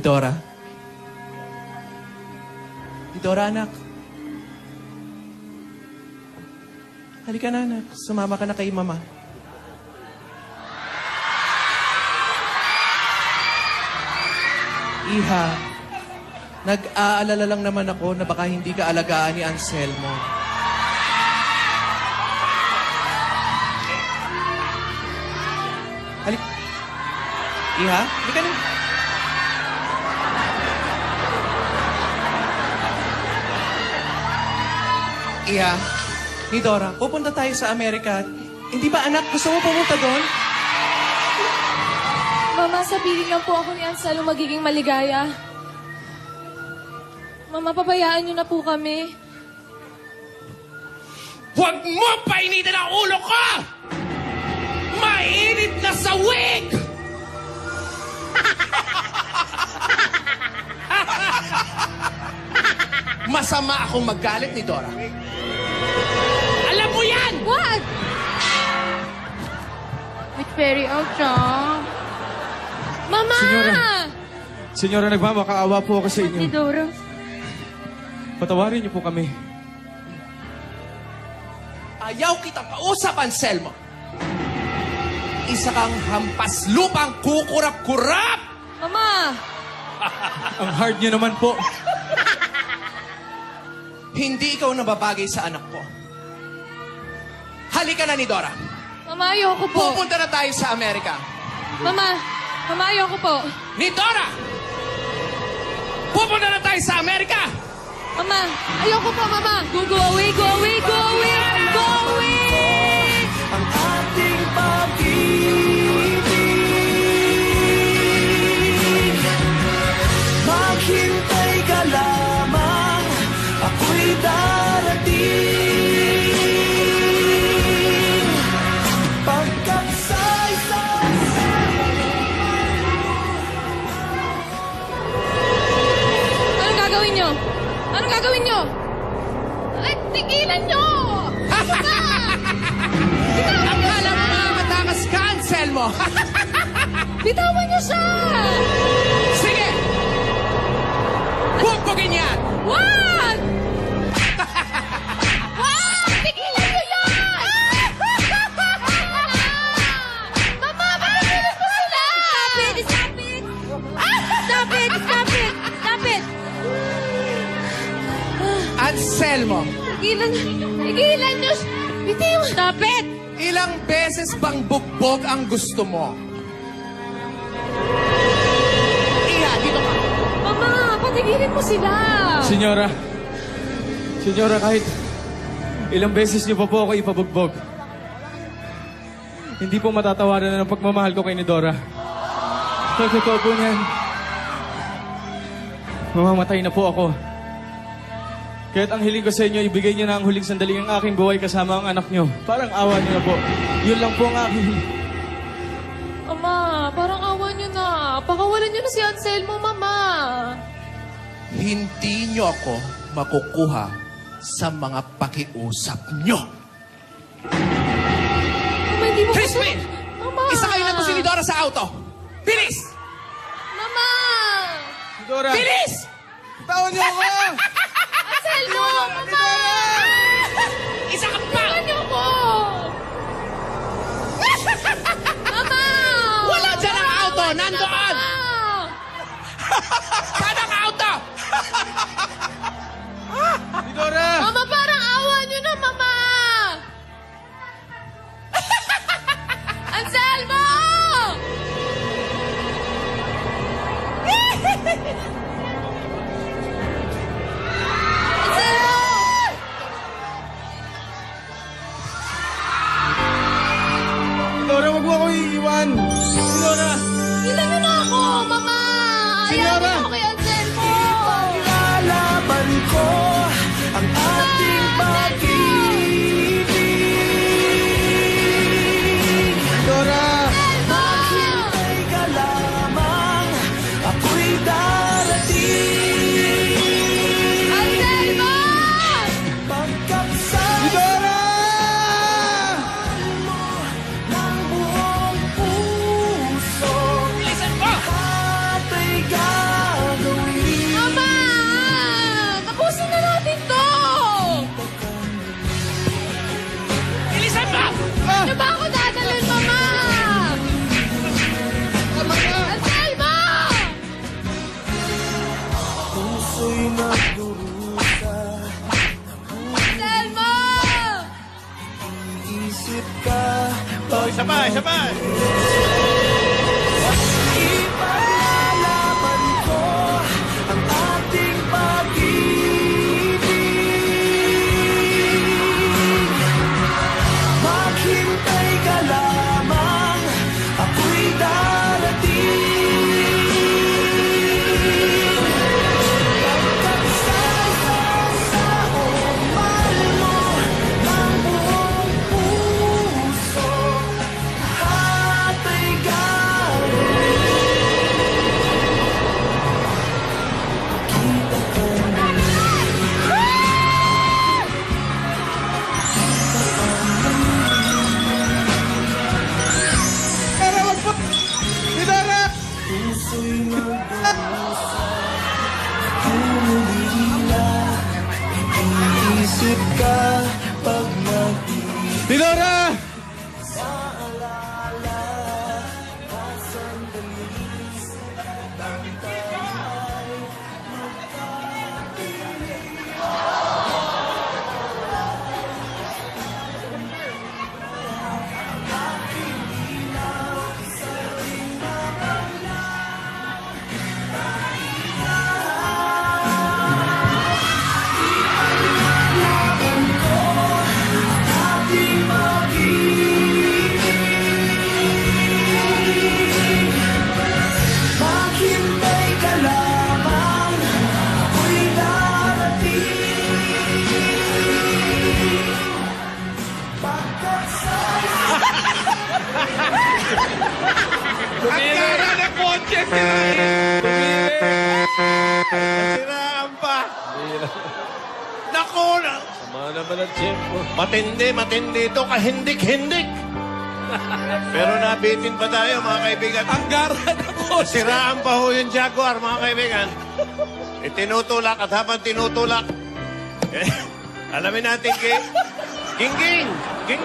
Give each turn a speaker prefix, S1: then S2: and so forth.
S1: Ni Dora. Ni Dora, anak. Halika na, anak. Sumama ka na kay mama. Iha, nag-aalala lang naman ako na baka hindi ka alagaan ni Anselmo. Halik. Iha, hindi ka na. Iha, ni Dora, pupunta tayo sa Amerika. Hindi ba anak, gusto mo pumunta doon?
S2: Mama, sabihin lang po ako ni Anselo magiging maligaya. Mama, pabayaan niyo na po kami.
S3: Huwag mo painitin ang ulo ko! Mainit na sa wig! Masama akong magalit ni Dora. Alam mo yan!
S2: What? With fairy out siya. Mama!
S4: Senyora. Senyora, nagmamakaawa po ako sa inyo.
S2: Dora.
S4: Patawarin niyo po kami.
S3: Ayaw kitang kausap, Anselmo. Isa kang hampas lupang kukurap-kurap!
S2: Mama!
S4: Ang hard niyo naman po.
S3: Hindi ikaw nababagay sa anak ko. Halika na ni Dora.
S2: Mama, ayoko po.
S3: Pupunta na tayo sa Amerika.
S2: Mama! Mama, ayoko po.
S3: Ni Dora! Pupunta na tayo sa Amerika!
S2: Mama! Ayoko po, Mama! Go, go away, go away, go away! Go away! Gagawin nyo? Ay, tigilan nyo!
S3: Akala mo matakas ka, Anselmo!
S2: Bitawan nyo siya!
S3: Anselmo,
S2: Tigilan, tigilan nyo! Bitiw! Stop it!
S3: ilang beses bang bugbog ang gusto mo? Iha, dito ka.
S2: Mama, patigilin mo sila!
S4: Senyora. Senyora, kahit ilang beses niyo pa po ako ipabugbog. Hindi po matatawaran na ng pagmamahal ko kay ni Dora. Sa totoo po niyan. Mamamatay na po ako. Kaya't ang hiling ko sa inyo, ibigay niyo na ang huling sandali ng aking buhay kasama ang anak niyo. Parang awa niyo na po. Yun lang po ang aking...
S2: Mama, parang awa nyo na. Pakawalan nyo na si Anselmo, Mama.
S3: Hindi nyo ako makukuha sa mga pakiusap nyo.
S2: Mama, hindi mo
S3: Crispin!
S2: Mama!
S3: Isa kayo na si Dora sa auto. Bilis!
S2: Mama!
S4: Dora!
S3: Bilis!
S4: Tawan niyo ako!
S2: Anselmo! Ilan na ako, Mama! Ayaw
S4: Senyora!
S2: niyo
S5: Isip
S6: Nasiraan pa. Naku, na.
S1: Sama naman ang tiyempo.
S6: Matindi, matindi ito. Kahindik-hindik. Pero nabitin pa tayo, mga kaibigan.
S7: Ang gara ng kotse.
S6: Siraan pa ho yung Jaguar, mga kaibigan. Itinutulak at habang tinutulak, eh, alamin natin kay Gingging! Gingging!